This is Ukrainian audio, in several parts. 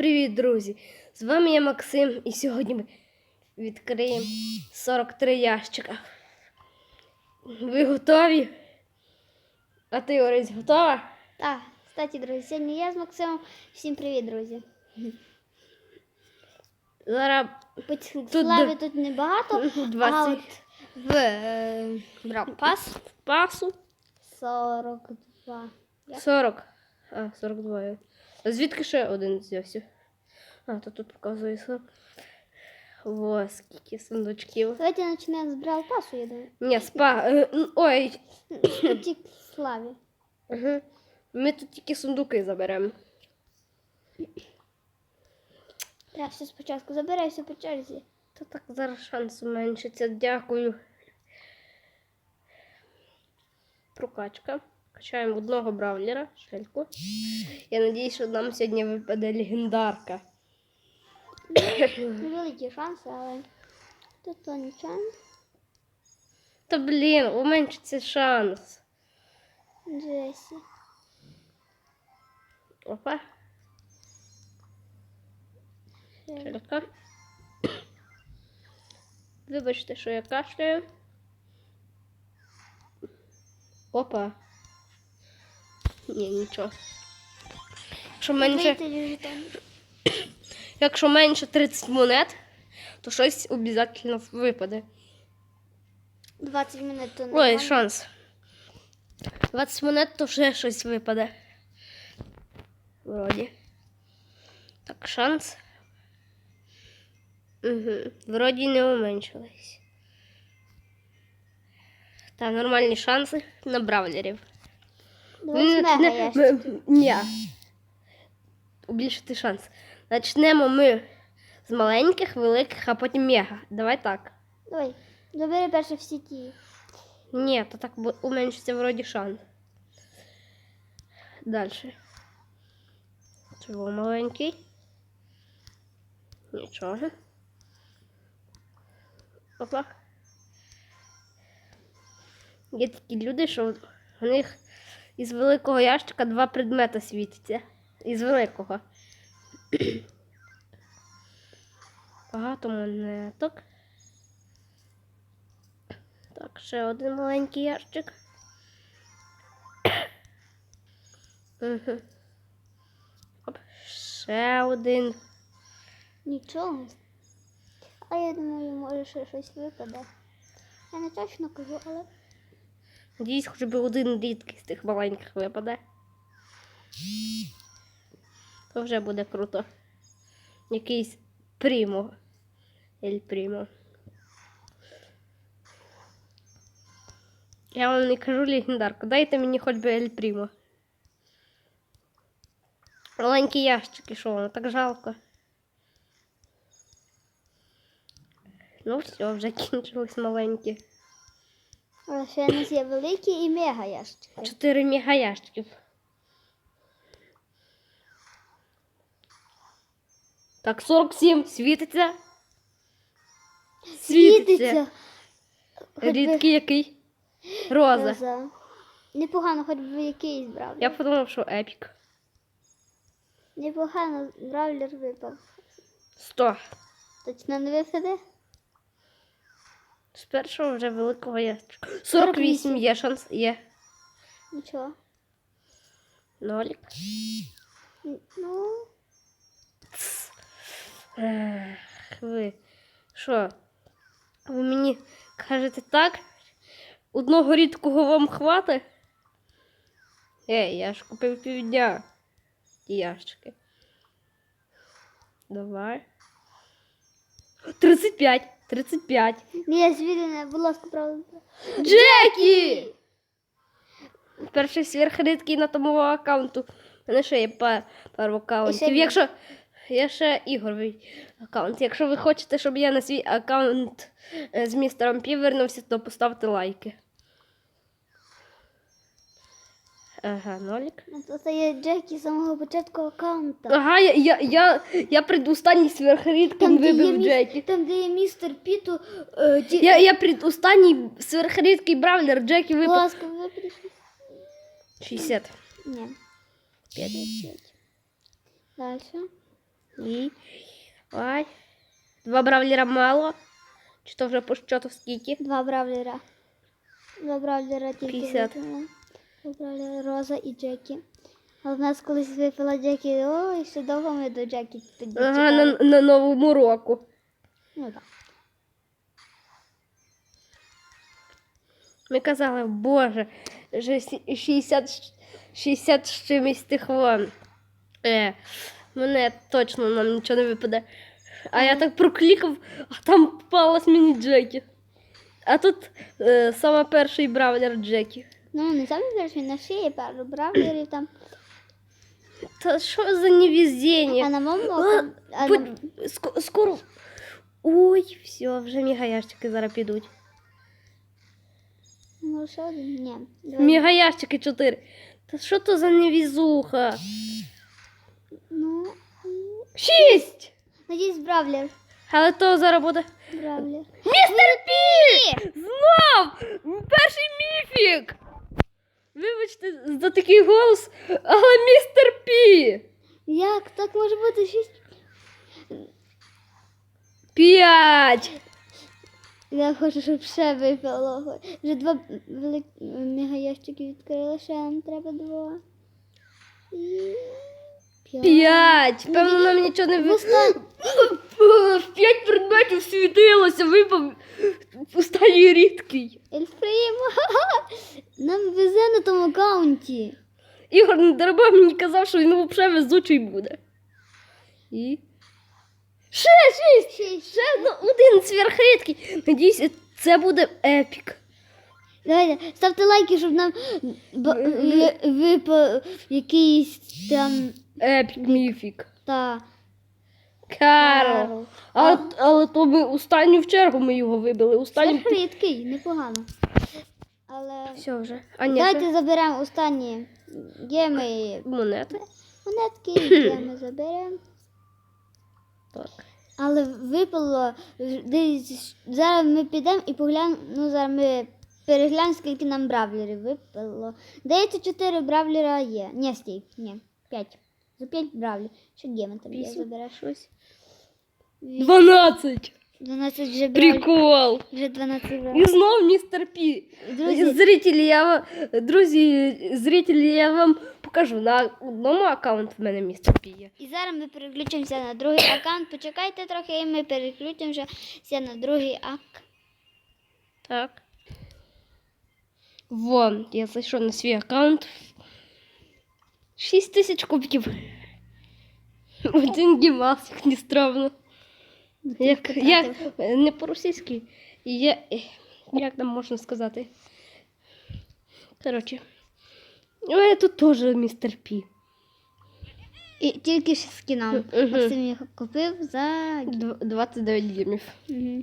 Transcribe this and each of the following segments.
привіт, друзі! З вами я Максим, і сьогодні ми відкриємо 43 ящика. Ви готові? А ти, Орись, готова? Так, кстати, друзі, сьогодні я з Максимом. Всім привіт, друзі. Зараз Тут слави тут небагато, а от в е, брав пас пасу. 42. Я- 40. А, 42. Звідки ще один взявся? А, то тут показує 40. О, скільки сундучків. Давайте почнемо з брав пасу, я думаю. Ні, спа. е, Ой. Тільки славі. Угу. Ми тут тільки сундуки заберемо. Треба все спочатку забирайся по черзі. Та так зараз шанс уменшиться. Дякую. Прокачка. Качаємо одного бравлера, шельку. Я надіюсь, що нам сьогодні випаде легендарка. Невеликі шанси, але тут то нічого. Та блін, уменшиться шанс. Джесі. Опа, шелька. Вибачте, що я кашляю. Опа. Ні, нічого. Якщо менше. Якщо менше 30 монет, то щось обов'язково випаде. 20 минут то не. Ой, шанс. 20 монет, то ще щось випаде. Вроді. Так, шанс. Угу. Вроді не уменшились. Та нормальні шанси на бравлерів. 20 мега Не- Ні. Убільшити шанс. Начнемо ми з маленьких, великих, а потім мега. Давай так. Давай, забери перше всі ті. Ні, то так уменшиться вроді шанс. Далі. Чого маленький? Нічого. Опа. Є такі люди, що у них із великого ящика два предмети світяться. Із великого. Багато монеток. Так, ще один маленький ящик. Оп, ще один. Нічого. А я думаю, може ще щось випаде. Я не точно кажу, але Надіюсь, хоч би один рідкий з тих маленьких випаде. То вже буде круто. Якийсь прімо. Ель прімо. Я вам не кажу легендарку. Дайте мені хоч би ель прімо. Маленькі ящики, що воно так жалко. Ну все, вже кінчились маленькі. Але ще в нас є великі і мега ящики. Чотири мегаящиків. Так, 47 світиться. Світиться. Хоч би який? Роза. роза. Непогано, хоч би якийсь брав. Я подумав, що епік. Непогано бравлер випав. 100. Точно не випаде? З першого вже великого ящика. 48 є шанс. Є. Нічого. Нолік. Ну, Ех, ви. Що? Ви мені кажете так? Одного рідкого вам хватить? Ей, я ж купив півдня. Ті ящики. Давай. 35. 35. ні, звідти, будь ласка, правда. Джекі! Перший сверхрідкий на тому аккаунту. У мене ще є па- пару аккаунтів. Якщо я ще ігровий аккаунт. Якщо ви хочете, щоб я на свій аккаунт е, з містером Пі вернувся, то поставте лайки. Ага, нолік. Ну, Це є Джекі з самого початку аккаунта. Ага, я, я, я, я предостанній є вибив міс- Джекі. Там, де є містер Піту, е, ті... Я, я предостанній сверхрідкий бравлер Джекі випав. ласка, виберіть. 60. Ні. 50. Далі. І. Ай. Два бравлера мало. Чи то вже по щоту скільки? Два бравлера. Два бравлера тільки 50. випили. Роза і Джекі. Але в нас колись випила Джекі. Ой, ще довго ми до Джекі тоді Ага, на, на новому року. Ну так. Ми казали, боже, вже сі- 60, з- 60 з чимось тих вон. Е, мене точно нам нічого не випаде. А я так проклікав, а там попалась мені Джекі. А тут е, саме перший бравлер Джекі. Ну, не саме перший на шиї, пару бравлерів там. Та що за невезіння? А на моєму А, на- скоро. Ой, все, вже мегаящики зараз підуть. Ну, ще один? Ні. Мегаящики 4. Та що то за невезуха? Ну, Шість! надіюсь, бравлер. Але то зараз буде. Бравлер. Містер Пі! Знов! Перший міфік! Вибачте за такий голос, але містер Пі! Як так може бути шість? П'ять! Я хочу, щоб ще випало. Вже два велик... мегаящики відкрили, ще нам треба два. І... П'ять. П'ять! Певно, нам нічого не ви... Остань- П'ять предметів світилося, випав останній рідкий. Ельфрейм. Нам везе на тому аккаунті. Ігор Недорога мені казав, що він взагалі везучий буде. І. Ще шість! Шість. Ще ну, один сверхрідкий. Надіюсь, це буде епік. Давайте, ставте лайки, щоб нам б- ви- випав якийсь там Епік міфік. та Карл. Карл. Але, але то ми останню в чергу ми його вибили. Останню... Це рідкий, непогано. Але Все вже. А ні, давайте це заберемо останні геми. монети. Монетки, геми заберемо. Так. Але випало десь зараз ми підемо і поглянемо. Ну зараз ми переглянемо, скільки нам бравлерів випало. Здається, 4 бравлера є. Ні, стій, ні, 5. За 5 бравлерів. Що геми там є, Вісім. забереш? Щось. 12. 12 вже. Прикол. Вже 12 І знов містер Пі. Друзі, Зрителі, я вам, друзі, зрителі, я вам покажу. На одному аккаунті в мене містер Пі є. І зараз ми переключимося на другий аккаунт. Почекайте трохи, і ми переключимося на другий ак. Так. Вон, я зайшов на свій аккаунт. 6 тисяч кубків. Один гімас, як не странно. Як, як, не по-російськи. Я, як там можна сказати? Коротше. У мене тут теж містер Пі. І тільки ще скіном. Мгм. Максим його купив за Дв- 29 гімів. Угу.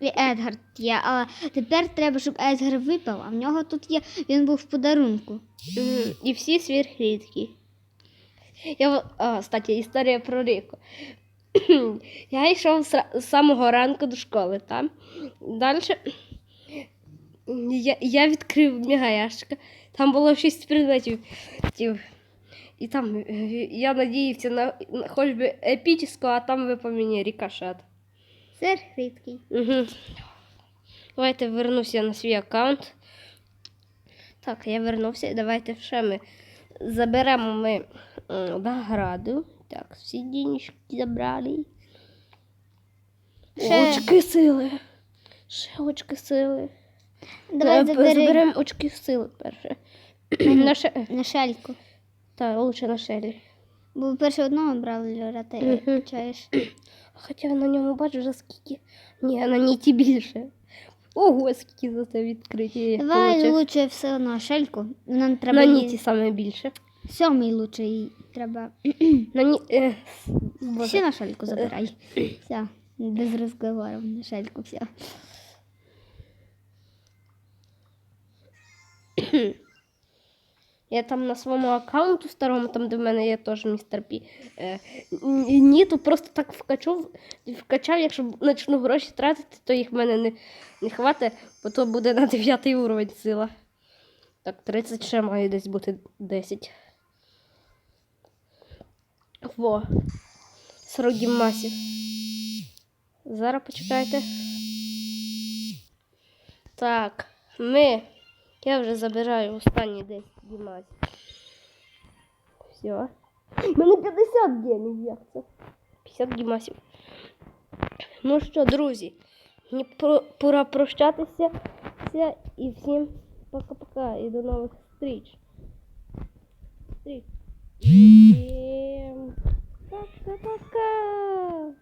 І Едгард є, але тепер треба, щоб Едгар випав, а в нього тут є, він був в подарунку. Мгм. І всі сверхрідкі. Я, в- а, кстати, історія про Ріку. Я йшов з, самого ранку до школи, там. Далі я, я відкрив мегаящика. Там було шість предметів. Тів. І там я надіявся на, хоч би епічного, а там випав мені рікошет. Це рідкий. Угу. Давайте вернуся на свій аккаунт. Так, я вернувся. Давайте ще ми заберемо ми награду. Так, всі денежки забрали. Ще- Очки сили. Ще очки сили. Давай Е, забери Заберемо очки сили перше. на ше... на шельку. Так, лучше на шелі. Бо перше одного брали Льора, ти чаєш. Хоча на ньому бачу вже скільки. Ні, на ніті більше. Ого, скільки за це відкриття. я Давай лучше все одно шельку. Нам треба На ніті саме більше. Сьомий лучше треба. На ні... е, Ще на шельку забирай. Все, без розговорів на шельку, все. Я там на своєму аккаунту старому, там де в мене є теж містер Пі. Е, н- ніту просто так вкачав, вкачав, якщо почну гроші тратити, то їх в мене не, не хватить, бо то буде на 9 уровень сила. Так, 30 ще має десь бути 10. Во. 40 гімасів. Зараз почекайте. Так, ми. Я вже забираю останні 10 гімасів. Все. Мене 50 гемів, як це? 50 гімасів. Ну що, друзі, мені пора прощатися і всім пока-пока і до нових зустріч. Зустріч. Всім пока-пока.